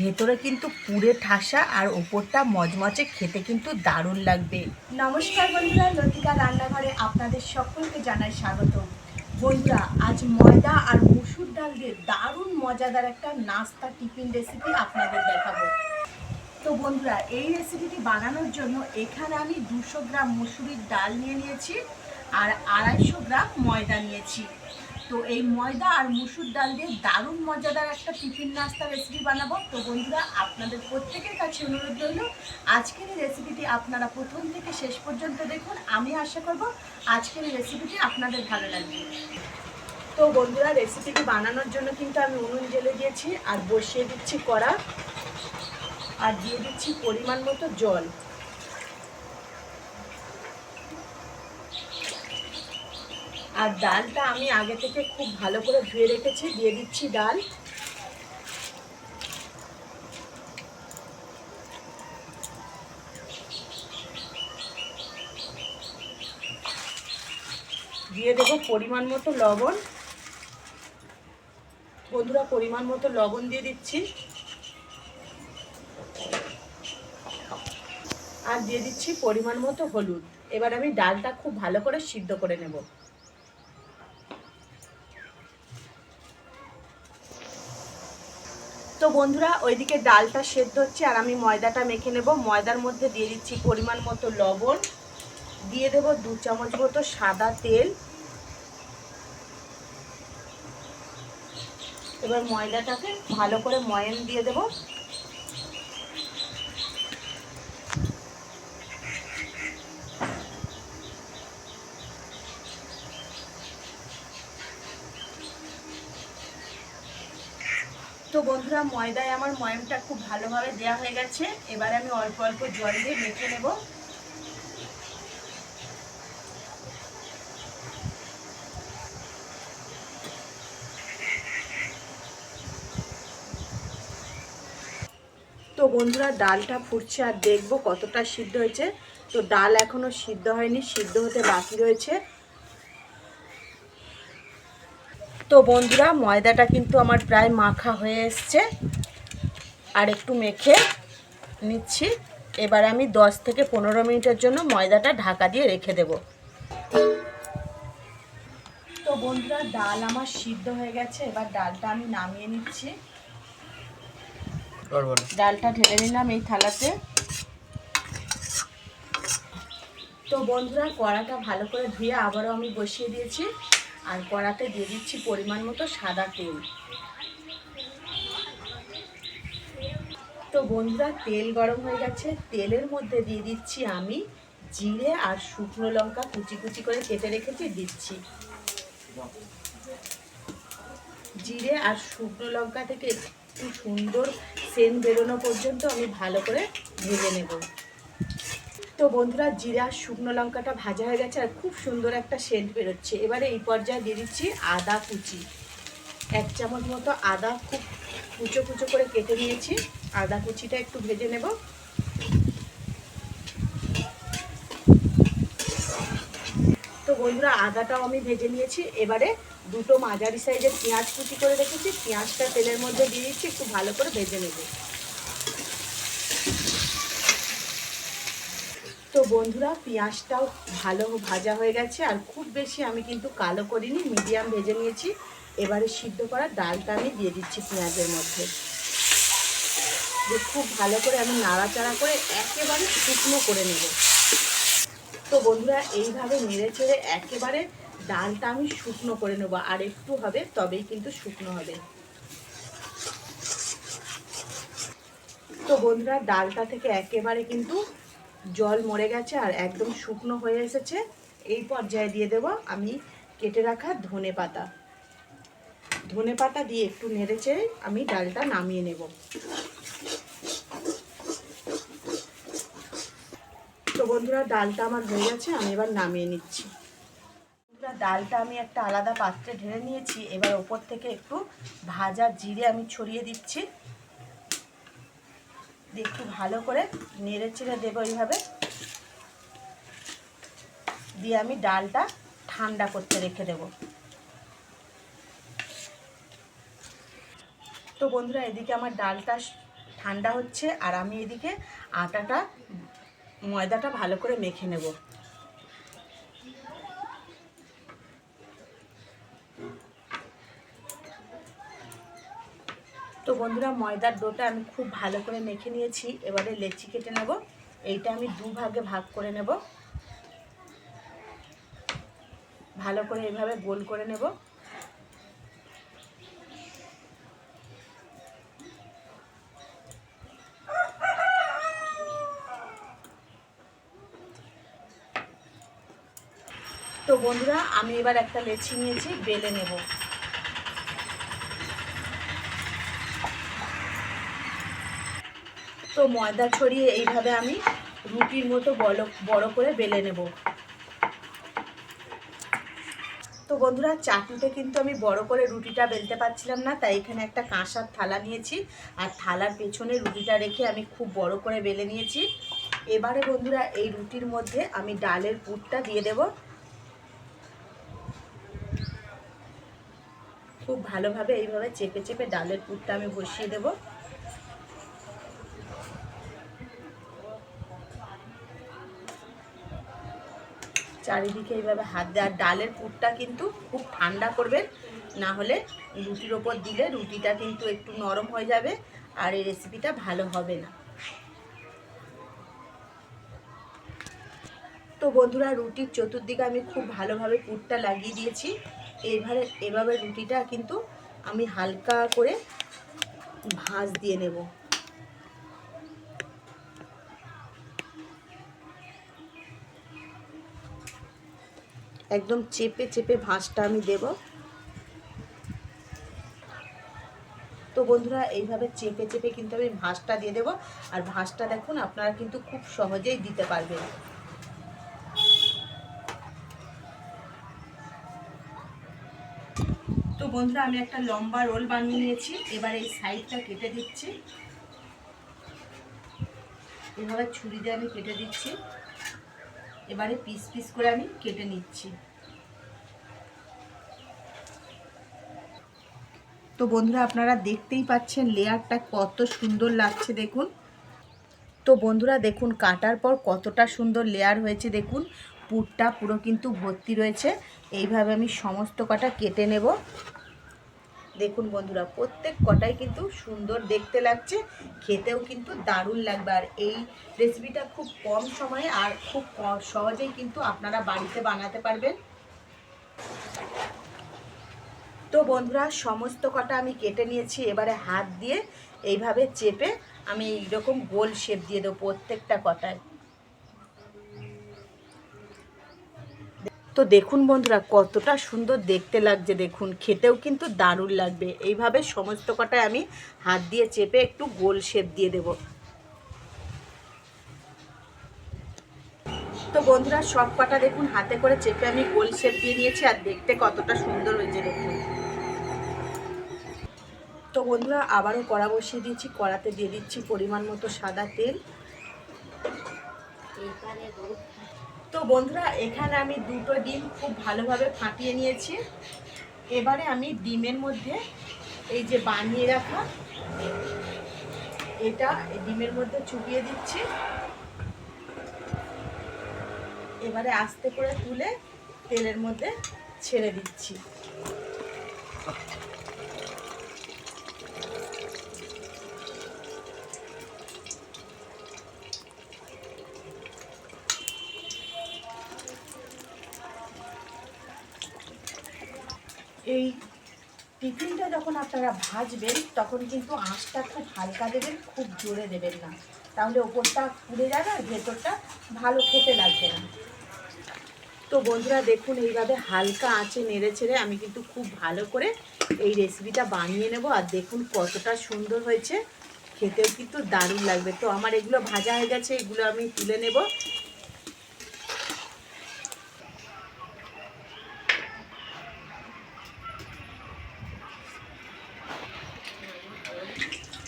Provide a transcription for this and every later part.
ভেতরে কিন্তু পুরে ঠাসা আর ওপরটা মজমচে খেতে কিন্তু দারুণ লাগবে। নমস্কার বন্ধুরা, লতিকা রান্নাঘরে আপনাদের সকলকে জানাই স্বাগত। বন্ধুরা, আজ ময়দা আর মুসুর ডাল দিয়ে দারুণ মজাদার একটা নাস্তা টিফিন রেসিপি আপনাদের দেখাবো। তো বন্ধুরা, এই রেসিপিটি বানানোর জন্য এখানে আমি দুশো গ্রাম মুসুরির ডাল নিয়ে নিয়েছি আর আড়াইশো গ্রাম ময়দা নিয়েছি। তো এই ময়দা আর মুসুর ডাল দিয়ে দারুণ মজাদার একটা টিফিন নাস্তা রেসিপি বানাবো। তো বন্ধুরা, আপনাদের প্রত্যেকের কাছে অনুরোধ রইল, আজকের এই রেসিপিটি আপনারা প্রথম থেকে শেষ পর্যন্ত দেখুন। আমি আশা করব আজকের এই রেসিপিটি আপনাদের ভালো লাগবে। তো বন্ধুরা রেসিপিটি বানানোর জন্য কিন্তু আমি উনুন জেলে দিয়েছি আর বসিয়ে দিচ্ছি কড়া। আর দিয়ে দিচ্ছি পরিমাণ মতো জল। আর ডালটা আমি আগে থেকে খুব ভালো করে ধুয়ে রেখেছি, দিয়ে দিচ্ছি ডাল। দিয়ে দেবো পরিমাণ মতো লবণ। বন্ধুরা, পরিমাণ মতো লবণ দিয়ে দিচ্ছি। আর দিয়ে দিচ্ছি পরিমাণ মতো হলুদ। এবার আমি ডালটা খুব ভালো করে সিদ্ধ করে নেব। বন্ধুরা, ওইদিকে ডালটা সেদ্ধ হচ্ছে আর আমি ময়দাটা মেখে নেব। ময়দার মধ্যে দিয়ে দিচ্ছি পরিমাণ মতো লবণ। দিয়ে দেব দু চামচ মতো সাদা তেল। এবার ময়দাটাকে ভালো করে ময়ান দিয়ে দেব। তো বন্ধুরা, ময়দায় আমার ময়মটা খুব ভালোভাবে দেওয়া হয়ে গেছে। এবার আমি অল্প অল্প জল দিয়ে মেখে নেব। তো বন্ধুরা, ডালটা ফুটছে আর দেখব কতটা সিদ্ধ হয়েছে। তো ডাল এখনও সিদ্ধ হয়নি, সিদ্ধ হতে বাকি রয়েছে। তো বন্ধুরা ময়দাটা কিন্তু আমার প্রায় মাখা হয়ে এসছে। আর একটু মেখে নিচ্ছি। এবার আমি 10 থেকে পনেরো মিনিটের জন্য ময়দাটা ঢাকা দিয়ে রেখে দেব। তো বন্ধুরা ডাল আমার সিদ্ধ হয়ে গেছে। এবার ডালটা আমি নামিয়ে নিচ্ছি। ডালটা ঢেলে নিলাম এই থালাতে। তো বন্ধুরা কড়াটা ভালো করে ধুয়ে আবারও আমি বসিয়ে দিয়েছি। আর কড়াতে দিয়ে দিচ্ছি পরিমাণ মতো সাদা তেল। তো বন্ধুরা, তেল গরম হয়ে গেছে। তেলের মধ্যে দিয়ে দিচ্ছি আমি জিরে আর শুকনো লঙ্কা কুচি কুচি করে কেটে রেখেছি, দিচ্ছি। জিরে আর শুকনো লঙ্কা থেকে একটু সুন্দর সেন্ট বেরোনো পর্যন্ত আমি ভালো করে ভেজে নেব। তো বন্ধুরা, জিরা, শুকনো লঙ্কাটা ভাজা হয়ে গেছে আর খুব সুন্দর একটা সেন্ট বেরোচ্ছে। এবারে এই পর্যায়ে দিয়ে দিচ্ছি আদা কুচি। এক চামচ মতো আদা খুব কুচো কুচো করে কেটে নিয়েছি। আদা কুচিটা একটু ভেজে নেব। তো বন্ধুরা, আদাটাও আমি ভেজে নিয়েছি। এবারে দুটো মাঝারি সাইজের পেঁয়াজ কুচি করে রেখেছি। পেঁয়াজটা তেলের মধ্যে দিয়ে দিচ্ছি, একটু ভালো করে ভেজে নেব। বন্ধুরা, পেঁয়াজটাও ভালো ভাজা হয়ে গেছে। আর খুব বেশি আমি কিন্তু কালো করিনি, মিডিয়াম ভেজে নিয়েছি। এবারে সিদ্ধ করা ডালটা আমি দিয়ে দিচ্ছি পেঁয়াজের মধ্যে। যে খুব ভালো করে আমি নাড়াচাড়া করে একেবারে শুকনো করে নেব। তো বন্ধুরা, এইভাবে নেড়ে চেড়ে একেবারে ডালটা আমি শুকনো করে নেব। আর একটু হবে, তবেই কিন্তু শুকনো হবে। তো বন্ধুরা, ডালটা থেকে একেবারে কিন্তু জল মরে গেছে আর একদম শুকনো হয়ে এসেছে। এই পর্যায়ে দিয়ে দেব আমি কেটে রাখা ধনে পাতা। ধনে পাতা দিয়ে একটু নেড়ে চেড়ে আমি ডালটা নামিয়ে নেব। তো বন্ধুরা, ডালটা আমার হয়ে গেছে, আমি এবার নামিয়ে নিচ্ছি। বন্ধুরা, ডালটা আমি একটা আলাদা পাত্রে ঢেলে নিয়েছি। এবার ওপর থেকে একটু ভাজা জিরে আমি ছড়িয়ে দিচ্ছি। দিয়ে একটু ভালো করে নেড়ে চেড়ে দেবো এইভাবে। দিয়ে আমি ডালটা ঠান্ডা করতে রেখে দেব। তো বন্ধুরা, এদিকে আমার ডালটা ঠান্ডা হচ্ছে আর আমি এদিকে আটাটা, ময়দাটা ভালো করে মেখে নেব। তো বন্ধুরা, ময়দার ডোটা আমি খুব ভালো করে মেখে নিয়েছি। এবারে লেচি কেটে নেব। এইটা আমি দু ভাগে করে নেব। ভালো করে এইভাবে গোল করে নেব। তো বন্ধুরা, আমি এবার একটা লেচি নিয়েছি, বেলে নেব। ময়দা ছড়িয়ে এইভাবে আমি রুটির মতো বড় বড় করে বেলে নেব। তো বন্ধুরা চাটুতে কিন্তু আমি বড় করে রুটিটা বেলতে পারছিলাম না, তাই এখানে একটা কাঁসার থালা নিয়েছি, আর থালার পেছনে রুটিটা রেখে আমি খুব বড় করে বেলে নিয়েছি। এবারে বন্ধুরা, এই রুটির মধ্যে আমি ডালের পুরটা দিয়ে দেব। খুব ভালোভাবে এইভাবে চেপে চেপে ডালের পুরটা আমি বসিয়ে দেবো। চারিদিকে এইভাবে হাত দেওয়া ডালের পুরটা কিন্তু খুব ঠান্ডা করবেন, না হলে রুটির ওপর দিলে রুটিটা কিন্তু একটু নরম হয়ে যাবে আর এই রেসিপিটা ভালো হবে না। তো বন্ধুরা, রুটির চতুর্দিকে আমি খুব ভালোভাবে পুরটা লাগিয়ে দিয়েছি। এবারে, এভাবে রুটিটা কিন্তু আমি হালকা করে ভাঁজ দিয়ে নেব। একদম চেপে চেপে ভাঁজটা আমি দেব। তো বন্ধুরা, এইভাবে চেপে চেপে কিন্তু আমি ভাঁজটা দিয়ে দেবো। আর ভাঁজটা দেখুন, আপনারা কিন্তু খুব সহজেই দিতে পারবেন। তো বন্ধুরা, আমি একটা লম্বা রোল বানিয়ে নিয়েছি। এবার এই সাইডটা কেটে দিচ্ছি। এভাবে ছুরি দিয়ে আমি কেটে দিচ্ছি। এবারে পিস পিস করে আমি কেটে নিচ্ছি। তো বন্ধুরা, আপনারা দেখতেই পাচ্ছেন লেয়ারটা কত সুন্দর লাগছে দেখুন। তো বন্ধুরা, দেখুন, কাটার পর কতটা সুন্দর লেয়ার হয়েছে দেখুন। পুরটা পুরো কিন্তু ভর্তি রয়েছে। এইভাবে আমি সমস্ত কটা কেটে নেব। দেখুন বন্ধুরা, প্রত্যেক কটাই কিন্তু সুন্দর দেখতে লাগছে, খেতেও কিন্তু দারুণ লাগবে। আর এই রেসিপিটা খুব কম সময়ে আর খুব সহজেই কিন্তু আপনারা বাড়িতে বানাতে পারবেন। তো বন্ধুরা, সমস্ত কটা আমি কেটে নিয়েছি, এবারে হাত দিয়ে এইভাবে চেপে আমি এইরকম গোল শেপ দিয়ে দেবো প্রত্যেকটা কটায়। তো দেখুন বন্ধুরা, কতটা সুন্দর দেখতে লাগছে। দেখুন, খেতেও কিন্তু দারুণ লাগবে। এইভাবে সমস্ত কটায় আমি হাত দিয়ে চেপে একটু গোল শেপ দিয়ে দেব। তো বন্ধুরা, সব কটা দেখুন, হাতে করে চেপে আমি গোল শেপ দিয়ে নিয়েছি, আর দেখতে কতটা সুন্দর হয়েছে দেখুন। তো বন্ধুরা, আবারও কড়া বসিয়ে দিয়েছি, কড়াতে দিয়ে দিচ্ছি পরিমাণ মতো সাদা তেল। তো বন্ধুরা, এখানে আমি দুটো ডিম খুব ভালোভাবে ফাটিয়ে নিয়েছি। এবারে আমি ডিমের মধ্যে এই যে বানিয়ে রাখা, এটা ডিমের মধ্যে চুপিয়ে দিচ্ছি। এবারে আস্তে করে তুলে তেলের মধ্যে ছেড়ে দিচ্ছি। এই টিফিনটা যখন আপনারা ভাজবেন, তখন কিন্তু আঁচটা খুব হালকা দেবেন, খুব জোরে দেবেন না। তাহলে ওপরটা পুড়ে যাবে আর ভেতরটা ভালো খেতে লাগবে না। তো বন্ধুরা, দেখুন এইভাবে হালকা আঁচে নেড়ে ছেড়ে আমি কিন্তু খুব ভালো করে এই রেসিপিটা বানিয়ে নেব আর দেখুন কতটা সুন্দর হয়েছে। খেতেও কিন্তু দারুণ লাগবে। তো আমার এগুলো ভাজা হয়ে গেছে, এগুলো আমি তুলে নেব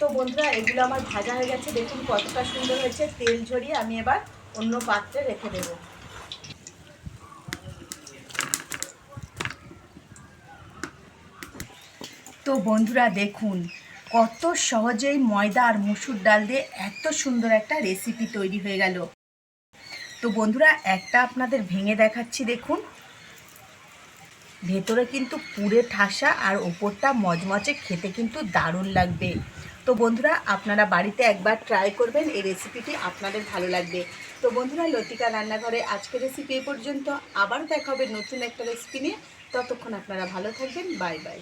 তো বন্ধুরা, এগুলো আমার ভাজা হয়ে গেছে। দেখুন কতটা সুন্দর হয়েছে। তেল ঝরিয়ে আমি এবার অন্য পাত্রে রেখে দেব। তো বন্ধুরা, দেখুন কত সহজেই ময়দা আর মুসুর ডাল দিয়ে এত সুন্দর একটা রেসিপি তৈরি হয়ে গেল। তো বন্ধুরা, একটা আপনাদের ভেঙে দেখাচ্ছি, দেখুন। ভেতরে কিন্তু পুরে ঠাসা আর ওপরটা মচমচে খেতে কিন্তু দারুণ লাগবে। তো বন্ধুরা, আপনারা বাড়িতে একবার ট্রাই করবেন, এই রেসিপিটি আপনাদের ভালো লাগবে। তো বন্ধুরা, লতিকা রান্নাঘরে আজকের রেসিপি এ পর্যন্ত। আবার দেখা হবে নতুন একটা রেসিপি নিয়ে। ততক্ষণ আপনারা ভালো থাকবেন। Bye bye